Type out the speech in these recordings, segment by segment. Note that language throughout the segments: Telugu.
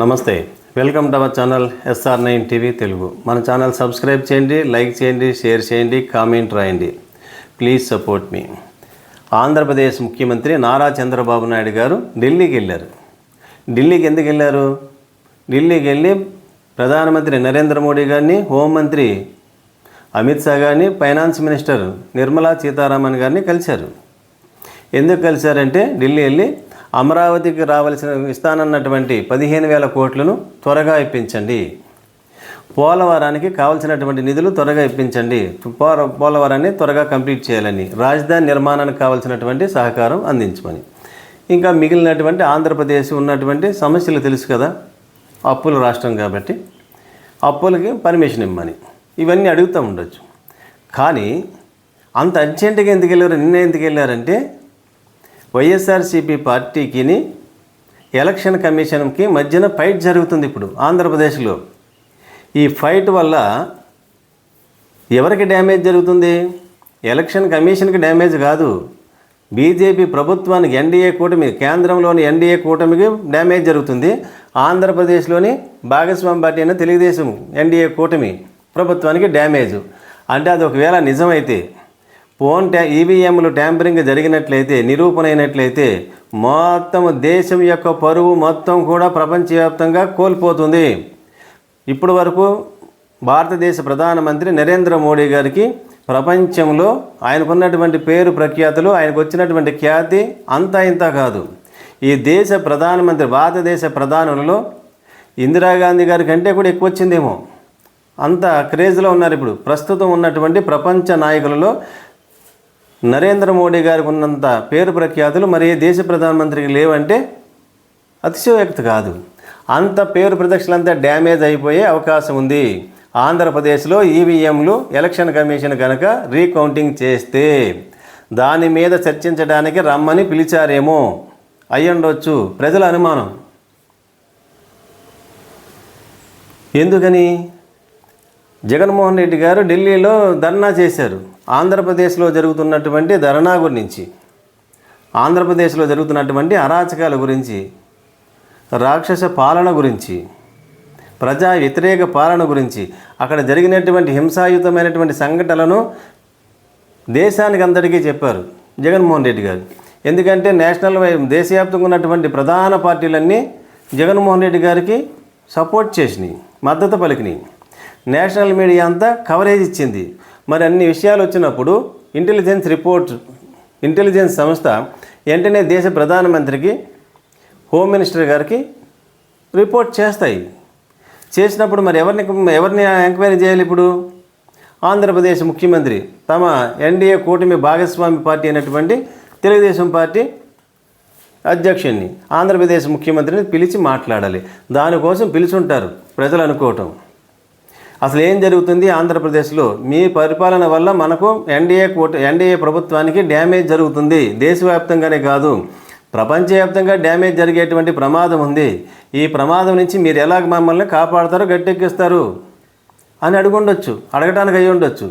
నమస్తే. Welcome to our channel S R nine TV Telugu. మన ఛానల్ సబ్స్క్రైబ్ చేయండి లైక్ చేయండి షేర్ చేయండి కామెంట్ రాయండి. ప్లీజ్ సపోర్ట్ మీ. ఆంధ్రప్రదేశ్ ముఖ్యమంత్రి నారా చంద్రబాబు నాయుడు గారు ఢిల్లీకి వెళ్ళారు. ఢిల్లీకి ఎందుకు వెళ్ళారు? ఢిల్లీకి వెళ్ళి ప్రధానమంత్రి నరేంద్ర మోడీ గారిని హోంమంత్రి అమిత్ షా గారిని ఫైనాన్స్ మినిస్టర్ నిర్మలా సీతారామన్ గారిని కలిశారు. ఎందుకు కలిశారంటే ఢిల్లీ వెళ్ళి అమరావతికి రావాల్సిన ఇస్తానన్నటువంటి పదిహేను వేల కోట్లను త్వరగా ఇప్పించండి. పోలవరానికి కావాల్సినటువంటి నిధులు త్వరగా ఇప్పించండి. పోలవరాన్ని త్వరగా కంప్లీట్ చేయాలని రాజధాని నిర్మాణానికి కావాల్సినటువంటి సహకారం అందించమని. ఇంకా మిగిలినటువంటి ఆంధ్రప్రదేశ్ ఉన్నటువంటి సమస్యలు తెలుసు కదా అప్పుల రాష్ట్రం కాబట్టి అప్పులకి పర్మిషన్ ఇమ్మని. ఇవన్నీ అడుగుతూ ఉండొచ్చు. కానీ అంత అర్జెంటుగా ఎందుకు వెళ్ళారు నిన్న ఎందుకు వెళ్ళారంటే వైఎస్ఆర్సీపీ పార్టీకిని ఎలక్షన్ కమిషన్కి మధ్యన ఫైట్ జరుగుతుంది ఇప్పుడు ఆంధ్రప్రదేశ్లో. ఈ ఫైట్ వల్ల ఎవరికి డ్యామేజ్ జరుగుతుంది? ఎలక్షన్ కమిషన్కి డ్యామేజ్ కాదు. బీజేపీ ప్రభుత్వానికి ఎన్డీఏ కూటమి కేంద్రంలోని ఎన్డీఏ కూటమికి డ్యామేజ్ జరుగుతుంది. ఆంధ్రప్రదేశ్లోని భాగస్వామి పార్టీ అయిన తెలుగుదేశం ఎన్డీఏ కూటమి ప్రభుత్వానికి డ్యామేజ్. అంటే అది ఒకవేళ నిజమైతే ఫోన్ ట్యా ఈవీఎంలు ట్యాంపరింగ్ జరిగినట్లయితే నిరూపణ అయినట్లయితే మొత్తం దేశం యొక్క పరువు మొత్తం కూడా ప్రపంచవ్యాప్తంగా కోల్పోతుంది. ఇప్పటి వరకు భారతదేశ ప్రధానమంత్రి నరేంద్ర మోడీ గారికి ప్రపంచంలో ఆయనకున్నటువంటి పేరు ప్రఖ్యాతులు ఆయనకు వచ్చినటువంటి ఖ్యాతి అంతా ఇంత కాదు. ఈ దేశ ప్రధానమంత్రి భారతదేశ ప్రధానులలో ఇందిరాగాంధీ గారి కంటే కూడా ఎక్కువ వచ్చిందేమో అంత క్రేజ్లో ఉన్నారు ఇప్పుడు. ప్రస్తుతం ఉన్నటువంటి ప్రపంచ నాయకులలో నరేంద్ర మోడీ గారికి ఉన్నంత పేరు ప్రఖ్యాతులు మరి ఏ దేశ ప్రధానమంత్రికి లేవంటే అతిశయోక్తి కాదు. అంత పేరు ప్రదక్షిణలంతా డ్యామేజ్ అయిపోయే అవకాశం ఉంది. ఆంధ్రప్రదేశ్లో ఈవీఎంలు ఎలక్షన్ కమిషన్ కనుక రీకౌంటింగ్ చేస్తే దాని మీద చర్చించడానికి రమ్మని పిలిచారేమో. అయ్యుండొచ్చు. ప్రజల అనుమానం. ఎందుకని? జగన్మోహన్ రెడ్డి గారు ఢిల్లీలో ధర్నా చేశారు. ఆంధ్రప్రదేశ్లో జరుగుతున్నటువంటి ధర్నా గురించి ఆంధ్రప్రదేశ్లో జరుగుతున్నటువంటి అరాచకాల గురించి రాక్షస పాలన గురించి ప్రజా వ్యతిరేక పాలన గురించి అక్కడ జరిగినటువంటి హింసాయుతమైనటువంటి సంఘటనలను దేశానికి అందరికీ చెప్పారు జగన్మోహన్ రెడ్డి గారు. ఎందుకంటే నేషనల్ దేశవ్యాప్తంగా ఉన్నటువంటి ప్రధాన పార్టీలన్నీ జగన్మోహన్ రెడ్డి గారికి సపోర్ట్ చేసినాయి మద్దతు పలికినాయి. నేషనల్ మీడియా అంతా కవరేజ్ ఇచ్చింది. మరి అన్ని విషయాలు వచ్చినప్పుడు ఇంటెలిజెన్స్ రిపోర్ట్ ఇంటెలిజెన్స్ సంస్థ వెంటనే దేశ ప్రధానమంత్రికి హోమ్ మినిస్టర్ గారికి రిపోర్ట్ చేస్తాయి. చేసినప్పుడు మరి ఎవరిని ఎవరిని ఎంక్వైరీ చేయాలి ఇప్పుడు? ఆంధ్రప్రదేశ్ ముఖ్యమంత్రి తమ ఎన్డీఏ కూటమి భాగస్వామి పార్టీ అయినటువంటి తెలుగుదేశం పార్టీ అధ్యక్షుడిని ఆంధ్రప్రదేశ్ ముఖ్యమంత్రిని పిలిచి మాట్లాడాలి. దానికోసం పిలుచుంటారు ప్రజలు అనుకోవటం. అసలు ఏం జరుగుతుంది? ఆంధ్రప్రదేశ్లో మీ పరిపాలన వల్ల మనకు ఎన్డీఏ కూట ఎన్డీఏ ప్రభుత్వానికి డ్యామేజ్ జరుగుతుంది. దేశవ్యాప్తంగానే కాదు. ప్రపంచవ్యాప్తంగా డ్యామేజ్ జరిగేటువంటి ప్రమాదం ఉంది. ఈ ప్రమాదం నుంచి మీరు ఎలాగ మమ్మల్ని కాపాడతారో గట్టెక్కిస్తారు అని అడుగుండొచ్చు. అడగటానికి అయ్యి ఉండొచ్చు.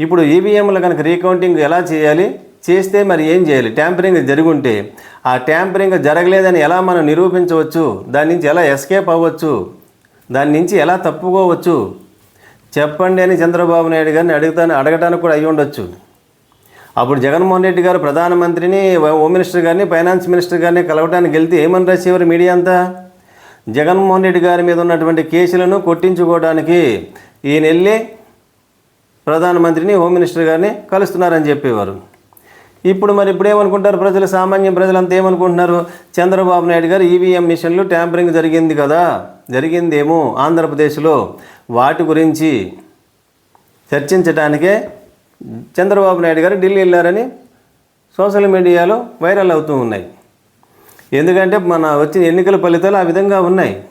ఇప్పుడు ఈవీఎంలు కనుక రీకౌంటింగ్ ఎలా చేయాలి? చేస్తే మరి ఏం చేయాలి? ట్యాంపరింగ్ జరుగుంటే ఆ ట్యాంపరింగ్ జరగలేదని ఎలా మనం నిరూపించవచ్చు? దాని నుంచి ఎలా ఎస్కేప్ అవ్వచ్చు? దాని నుంచి ఎలా తప్పుకోవచ్చు? చెప్పండి అని చంద్రబాబు నాయుడు గారిని అడుగుతాను అడగటానికి కూడా అయ్యి ఉండొచ్చు. అప్పుడు జగన్మోహన్ రెడ్డి గారు ప్రధానమంత్రిని హోమ్ మినిస్టర్ గారిని ఫైనాన్స్ మినిస్టర్ గారిని కలవడానికి వెళ్తే ఏమని రాసేవారు మీడియా అంతా? జగన్మోహన్ రెడ్డి గారి మీద ఉన్నటువంటి కేసులను కొట్టించుకోవడానికి ఈయన వెళ్ళి ప్రధానమంత్రిని హోమ్ మినిస్టర్ గారిని కలుస్తున్నారని చెప్పేవారు. ఇప్పుడు మరి ఇప్పుడు ఏమనుకుంటారు ప్రజలు సామాన్య ప్రజలంతా ఏమనుకుంటున్నారు? చంద్రబాబు నాయుడు గారు ఈవీఎం మిషన్లు ట్యాంపరింగ్ జరిగింది కదా? జరిగిందేమో ఆంధ్రప్రదేశ్లో. వాటి గురించి చర్చించడానికే చంద్రబాబు నాయుడు గారు ఢిల్లీ వెళ్ళారని సోషల్ మీడియాలో వైరల్ అవుతూ ఉన్నాయి. ఎందుకంటే మన వచ్చిన ఎన్నికల ఫలితాలు ఆ విధంగా ఉన్నాయి.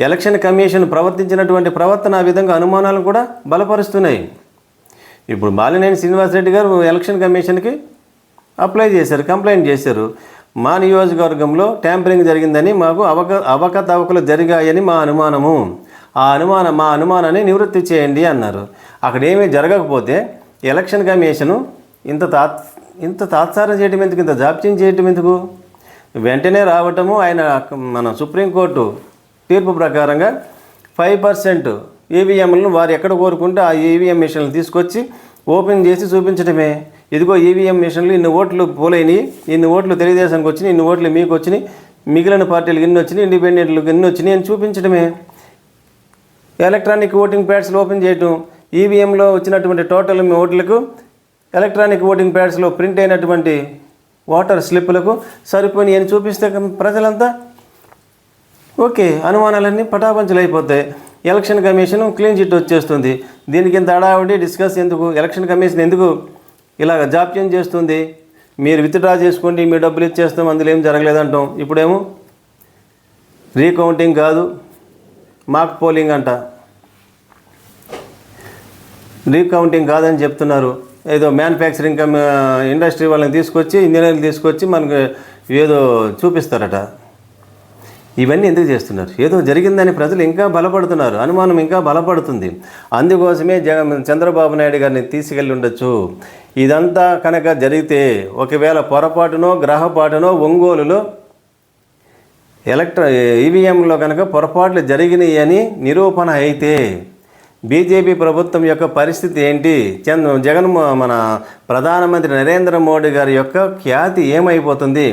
ఎలక్షన్ కమిషన్ ప్రవర్తించినటువంటి ప్రవర్తన ఆ విధంగా అనుమానాలు కూడా బలపరుస్తున్నాయి. ఇప్పుడు బాలినేని శ్రీనివాసరెడ్డి గారు ఎలక్షన్ కమిషన్కి అప్లై చేశారు కంప్లైంట్ చేశారు. మా నియోజకవర్గంలో ట్యాంపరింగ్ జరిగిందని మాకు అవక అవకతవకలు జరిగాయని మా అనుమానము. ఆ అనుమానం మా అనుమానాన్ని నివృత్తి చేయండి అన్నారు. అక్కడ ఏమీ జరగకపోతే ఎలక్షన్ కమిషను ఇంత తాత్ ఇంత తాత్సారం చేయటం ఎందుకు ఇంత జాప్యం చేయటం ఎందుకు? వెంటనే రావటము ఆయన మన సుప్రీంకోర్టు తీర్పు ప్రకారంగా ఫైవ్ పర్సెంట్ ఈవీఎంలను వారు ఎక్కడ కోరుకుంటే ఆ ఈవీఎం మిషన్లు తీసుకొచ్చి ఓపెన్ చేసి చూపించడమే ఇదిగో ఈవీఎం మిషన్లు ఇన్ని ఓట్లు పోలేని ఇన్ని ఓట్లు తెలుగుదేశానికి వచ్చినాయి ఇన్ని ఓట్లు మీకు వచ్చినాయి మిగిలిన పార్టీలకు ఇన్ని వచ్చినాయి ఇండిపెండెంట్లకు ఇన్ని వచ్చినాయి అని చూపించడమే. ఎలక్ట్రానిక్ ఓటింగ్ ప్యాడ్స్లు ఓపెన్ చేయటం ఈవీఎంలో వచ్చినటువంటి టోటల్ మీ ఓట్లకు ఎలక్ట్రానిక్ ఓటింగ్ ప్యాడ్స్లో ప్రింట్ అయినటువంటి ఓటర్ స్లిప్పులకు సరిపోయి అని చూపిస్తే ప్రజలంతా ఓకే అనుమానాలన్నీ పటాపంచలు అయిపోతాయి. ఎలక్షన్ కమిషన్ క్లీన్ చిట్ వచ్చేస్తుంది. దీనికి ఇంత అడావిడి డిస్కస్ ఎందుకు? ఎలక్షన్ కమిషన్ ఎందుకు ఇలాగ జాప్యం చేస్తుంది. మీరు విత్డ్రా చేసుకోండి మీ డబ్బులు ఇచ్చేస్తాం అందులో ఏం జరగలేదంటాం. ఇప్పుడేమో రీకౌంటింగ్ కాదు మాక్ పోలింగ్ అంట. రీకౌంటింగ్ కాదని చెప్తున్నారు. ఏదో మ్యానుఫ్యాక్చరింగ్ ఇండస్ట్రీ వాళ్ళని తీసుకొచ్చి ఇంజనీర్లు తీసుకొచ్చి మనకు ఏదో చూపిస్తారట. ఇవన్నీ ఎందుకు చేస్తున్నారు? ఏదో జరిగిందని ప్రజలు ఇంకా బలపడుతున్నారు. అనుమానం ఇంకా బలపడుతుంది. అందుకోసమే జగన్ చంద్రబాబు నాయుడు గారిని తీసుకెళ్ళి ఉండొచ్చు. ఇదంతా కనుక జరిగితే ఒకవేళ పొరపాటునో గ్రహపాటునో ఒంగోలులో ఎలక్ట్ర ఈవీఎంలో కనుక పొరపాట్లు జరిగినాయి అని నిరూపణ అయితే బీజేపీ ప్రభుత్వం యొక్క పరిస్థితి ఏంటి? చంద్ర జగన్ మన ప్రధానమంత్రి నరేంద్ర మోడీ గారి యొక్క ఖ్యాతి ఏమైపోతుంది?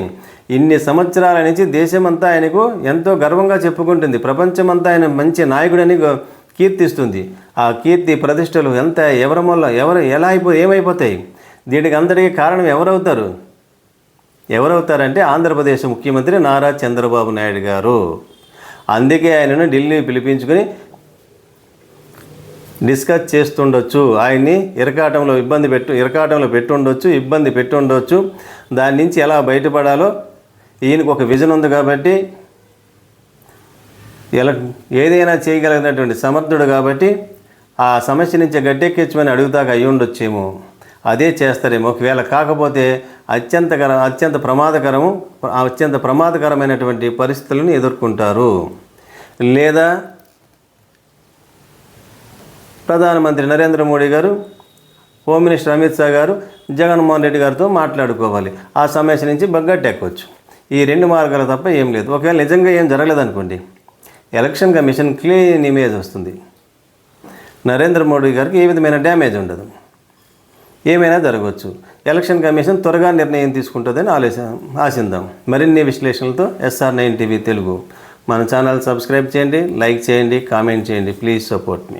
ఇన్ని సంవత్సరాల నుంచి దేశమంతా ఆయనకు ఎంతో గర్వంగా చెప్పుకుంటుంది. ప్రపంచమంతా ఆయన మంచి నాయకుడని కీర్తిస్తుంది. ఆ కీర్తి ప్రతిష్టలు ఎంత ఎవరి వల్ల ఎవరు ఎలా అయిపో ఏమైపోతాయి? దీనికి అందరికీ కారణం ఎవరవుతారు? ఎవరవుతారంటే ఆంధ్రప్రదేశ్ ముఖ్యమంత్రి నారా చంద్రబాబు నాయుడు గారు. అందుకే ఆయనను ఢిల్లీ పిలిపించుకొని డిస్కస్ చేస్తుండొచ్చు. ఆయన్ని ఇరకాటంలో ఇబ్బంది పెట్టు ఇరకాటంలో పెట్టుండొచ్చు ఇబ్బంది పెట్టుండొచ్చు. దాని నుంచి ఎలా బయటపడాలో ఈయనకు ఒక విజన్ ఉంది కాబట్టి ఎలా ఏదైనా చేయగలిగినటువంటి సమర్థుడు కాబట్టి ఆ సమస్య నుంచి గట్టెక్కించమని అడుగుతాక అయి ఉండొచ్చేమో అదే చేస్తారేమో. ఒకవేళ కాకపోతే అత్యంతకర అత్యంత ప్రమాదకరము అత్యంత ప్రమాదకరమైనటువంటి పరిస్థితులను ఎదుర్కొంటారు. లేదా ప్రధానమంత్రి నరేంద్ర మోడీ గారు హోమ్ మినిస్టర్ అమిత్ షా గారు జగన్మోహన్ రెడ్డి గారితో మాట్లాడుకోవాలి. ఆ సమస్య నుంచి బగ్గట్టెక్కొచ్చు. ఈ రెండు మార్గాలు తప్ప ఏం లేదు. ఒకవేళ నిజంగా ఏం జరగలేదనుకోండి ఎలక్షన్ కమిషన్ క్లీన్ ఇమేజ్ వస్తుంది. నరేంద్ర మోడీ గారికి ఏ విధమైన డ్యామేజ్ ఉండదు. ఏమైనా జరగవచ్చు. ఎలక్షన్ కమిషన్ త్వరగా నిర్ణయం తీసుకుంటుందని ఆలోచ ఆశిందాం. మరిన్ని విశ్లేషణలతో ఎస్ఆర్ నైన్ టీవీ తెలుగు. మన ఛానల్ సబ్స్క్రైబ్ చేయండి లైక్ చేయండి కామెంట్ చేయండి. Please support me.